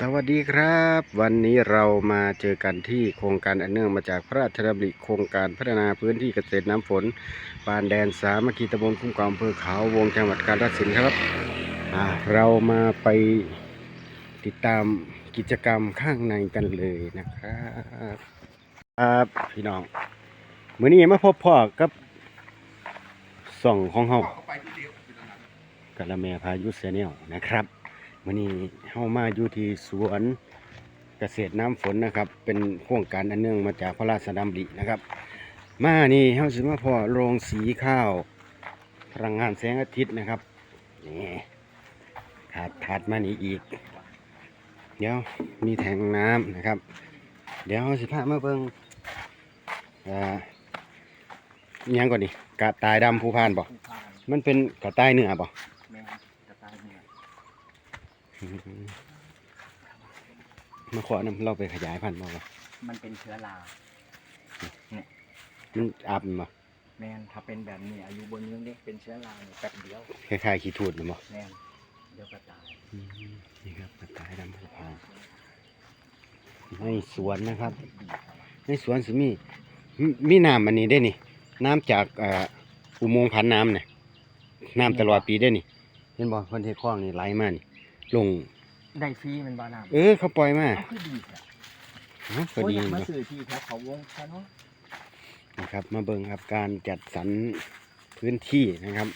สวัสดีครับ วันนี้เรามาเจอกันที่โครงการอันเนื่องมาจากพระราชดำริโครงการพัฒนาพื้นที่เกษตรน้ำฝนปานแดนสามัคคีตำบลคุ้มกองอำเภอเขาวงจังหวัดกาฬสินธุ์ครับเรามาไปติดตามกิจกรรมข้างในกันเลยนะครับครับพี่น้องเมื้อนี้มาพบพ่อกับส่องของเฮากะละแมพายุเซเนลนะครับ มื้อนี้เฮามาอยู่ที่สวนเกษตรน้ำฝนนะครับ เป็นโครงการอันเนื่องมาจากพระราชดำรินะครับ มานี่เฮาสิมาพอโรงสีข้าวพลังงานแสงอาทิตย์นะครับนี่ถัดถัดมานี่อีก เดี๋ยวมีแทงน้ำนะครับ เดี๋ยวเฮาสิพามาเบิ่งอ่ายังก่อนดิกระต่ายดำภูพานบ่ผู้พานมันเป็นกระต่ายเนื้อบ่ แมงกระต่ายเนี่ย มาขอนํเราไปขยายพันธุ์บ่วะมันเป็นเชื้อรามันอับบ่แมงถ้าเป็นแบบนี้อายุบนเรื่องเด็กเป็นเชื้อราเนี่ยแป๊บเดียวคล้ายๆขี้ทูดน่ะบ่แมงเดี๋ยวกระต่ายอืมนี่ครับกระต่ายดำภูพานในสวนนะครับดีครับในสวนสิมีมีมีน้ำอันนี้ได้นี่ น้ำจากเอ่ออุโมงค์ผันน้ำเนี่ยน้ำตลอดปีได้นี่เห็นบ่เพิ่นเทคลองนี่ไหลมานี่ ลง ได้ฟรีเป็นบาน้ำเออเขาปล่อยมาเอาคือดีค่ะฮะพอโอ้ยดีอยากมาเนาะซื้อที่แถวเขาวงแค่เนาะนะครับ มาเบิ่งครับการจัดสรรพื้นที่นะครับ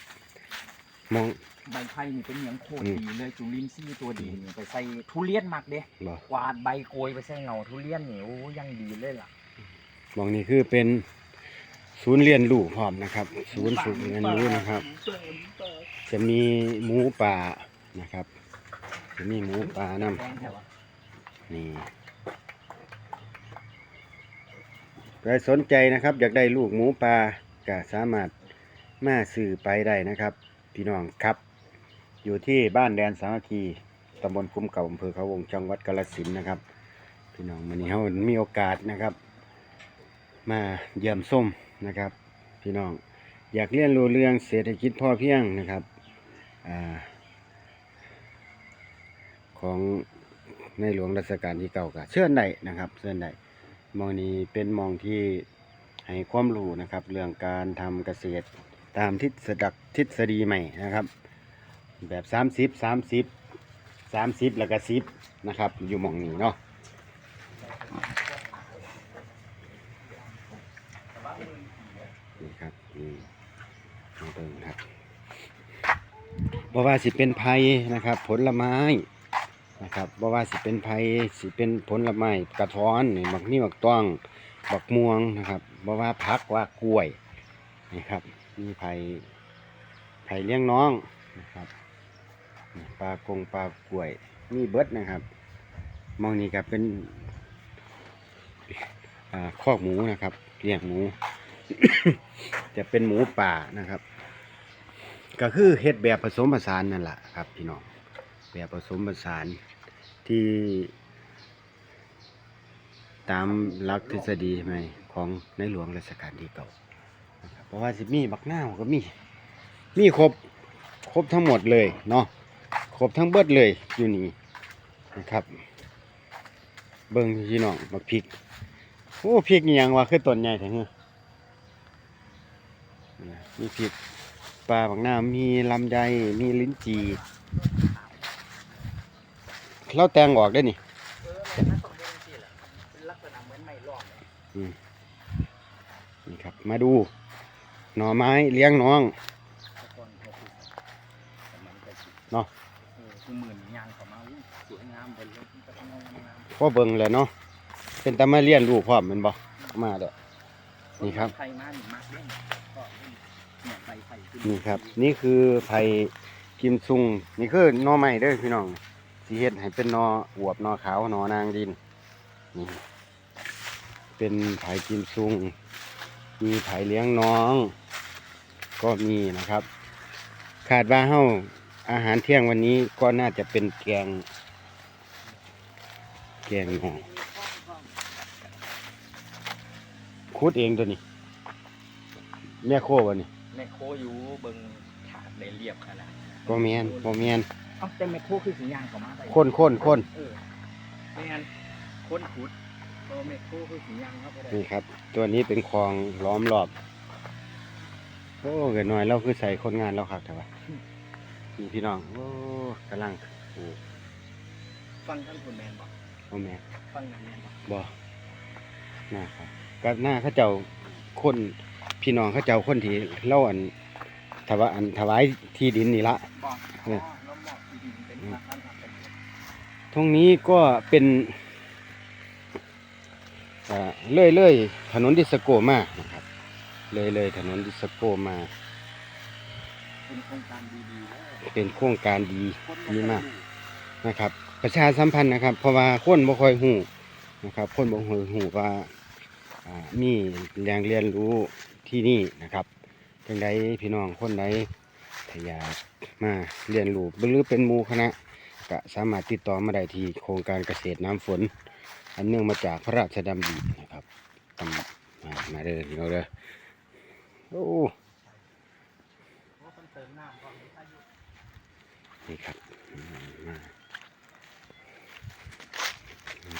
มอง ใบไผ่นี่เป็นเหนียงโคตรอืม ดีเลยจุลินทรีย์ตัวดีนี่ไปใส่ทุเรียนหมักเด้บ่กวาดใบโกยไปใส่เงาทุเรียนนี่โอ้ยังดีเลยล่ะมองนี่คือเป็นศูนย์เรียนรู้พร้อมนะครับ ศูนย์ฝึกเรียนรู้นะครับ จะมีหมูป่านะครับจะ มีหมูป่านํแพงแต่ว่านี่ใครสนใจนะครับ อยากได้ลูกหมูป่าก็สามารถมาซื้อไปได้นะครับ พี่น้องครับ อยู่ที่บ้านแดนสามัคคีตำบลคุ้มเก่าอำเภอเขาวงจังหวัดกาฬสินนะครับ พี่น้องวันนี้เขามีโอกาสนะครับ มาเยี่ยมส้มนะครับ พี่น้องอยากเรียนรู้เรื่องเศรษฐกิจพ่อเพียงนะครับอา ของในหลวงรัชกาลที่เก้าก็เชิญได้นะครับเชิญได้มองนี้เป็นมองที่ให้ความรู้นะครับ เรื่องการทำเกษตรตามทฤษฎีทฤษฎีใหม่นะครับ แบบ30 30 30แล้วก็10นะครับ อยู่มองนี้เนาะนี่ครับนี่มาเบิ่งครับเพราะว่าสิเป็นไผ่นะครับ ผลไม้ นะครับบ่ว่าสิเป็นไผ่สิเป็นผลไม้กระท้อนนี่บักนี่บักต้องบักม่วงนะครับบ่ว่าผักว่ากล้วยนี่ครับมีไผ่ไผ่เลี้ยงน้องนะครับปลากงปลากล้วยมีเบิดนะครับมองนี่ก็เป็นอ่าคอกหมูนะครับเลี้ยงหมู จะเป็นหมูป่านะครับ ก็คือเฮ็ดแบบผสมผสานนั่นแหละครับพี่น้อง แบบผสมผสานที่ ตามหลักทฤษฎีใช่ไหมของในหลวงรัชกาลที่เก่าเพราะว่าสิมีบักหน้าก็มี มีครบครบทั้งหมดเลยเนาะครบทั้งเบิดเลยอยู่นี่นะครับ เบิ้งพี่น้องบักพริกโอ้พริกนี่ยังว่าคือต้นใหญ่แท้เงือมีพริกปลาบักหน้ามีลำไยมีลิ้นจี่ เราแตงออกได้นี่นี่ครับ มาดู หน่อไม้เลี้ยงน้องเนาะพ่อเบิ่งเลยเนาะเป็นตามาเลี้ยนลูกพ่อป็นบอกมาเด้อนี่ครับนี่ครับ นี่คือไผ่กิมซุง นี่คือหน่อไม้เด้อพี่น้อง สิเฮ็ดให้เป็นหน่ออวบหน่อขาวหน่อนางดินนี่เป็นไผ่กิมซุง มีไผ่เลี้ยงน้อง ก็มีนะครับ คาดว่าเฮาอาหารเที่ยงวันนี้ก็น่าจะเป็นแกง แกงหน่อคุดเองตัวนี้ แม่โคบ่นี่แมคโครอยู่เบิ่งถาดเลยเรียบขนาดบ่แม่นบ่แม่น เอ้าแต่แมคโครคือสียางเขามาไปคนคนคนเออคนขุดตัวเมฆโคคือสียังครับบ่ได้นี่ครับ ตัวนี้เป็นคลองล้อมรอบ โอ้เกิดหน่อยเราคือใส่คนงานเราคักแต่ว่านี่พี่น้อง โอ้กำลังโอ้ฟังท่านคุณแมนบอกโอ้แม่ฟังนั้นแมนบอกบ่หน้าครับก็หน้าเขาเจ้าคนพี่น้องเขาเจ้าคนที่เล่าอันถวายอันถวายที่ดินนี่ละบอก ตรงนี้ก็เป็นอ่าเลยเลยถนนดิสโก้มานะครับ เลยเลยถนนดิสโก้มา เป็นโครงการดีๆแล้วเป็นโครงการดีคนดีมากรู้นะครับ ประชาสัมพันธ์นะครับ เพราะว่าคนบ่ค่อยหูนะครับ คนบ่ค่อยหูว่าอ่ามีแรงเรียนรู้ที่นี่นะครับจังใดพี่น้องคนใด ถ้าอยากมาเรียนรู้หรือเป็นมูคณะก็สามารถติดต่อมาได้ที่โครงการเกษตรน้ำฝน อันเนื่องมาจากพระราชดำรินะครับตำมามาเด้อพี่น้องเด้อโอ้เพราะคนเติมน้ำก่อนที่อายุนี่ครับมา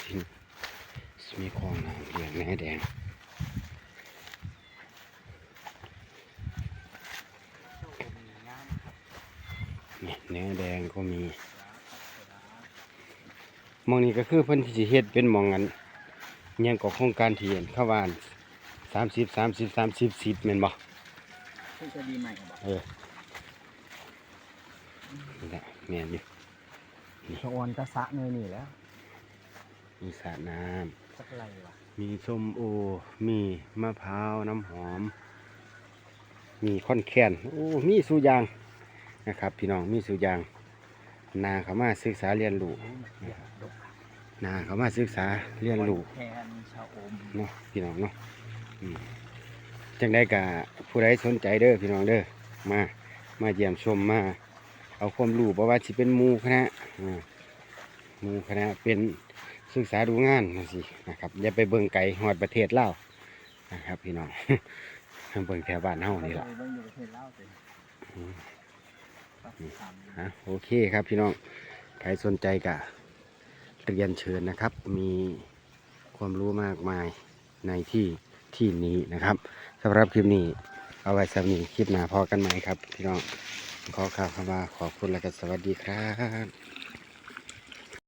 ที่มีคลองน้ำเลี้ยงแหนแดง โชคดีงามครับ นี่แหนแดงก็มีหมองนี้ก็คือเพิ่นที่สิเฮ็ดเป็นหมองอันอิหยังก็โครงการที่เห็นเข้าวานสามสิบสามสิบสามสิบสิบแม่นบ่ทฤษฎีใหม่บอกเออนี่แหละแม่นอยู่ชะออนกระสะเนยนี่แล้ว มีสระน้ำสักไรวะมีส้มโอ มีมะพร้าวน้ำหอม มีค่อนแคนโอ้ มีสุอยาง นะครับ พี่น้องมีสุอยาง นาเขามาศึกษาเรียนรู้รู้มันเยอะดกนาเขามาศึกษาเรียนรู้แทนชะอมเนาะพี่น้องเนาะอืมจังได้กะผู้ใดสนใจเด้อพี่น้องเด้อมามาเยี่ยมชมมาเอาความรู้เพราะว่าสิเป็นหมูคณะอ่าหมูคณะเป็นศึกษาดูงานจังซี่นะครับอย่าไปเบิ่งไกลฮอดประเทศลาวนะครับ พี่น้องเบิ่งแถวบ้านเฮานี่ล่ะเบิ่งอยู่ประ ฮะโอเคครับพี่น้องใครสนใจกะเรียนเชิญนะครับ มีความรู้มากมายในที่ที่นี้นะครับสำหรับคลิปนี้เอาไว้สำหรับนี้คลิปหน้าพอกันไหมครับ พี่น้องขอข่าวคำว่าขอบคุณและก็สวัสดีครับ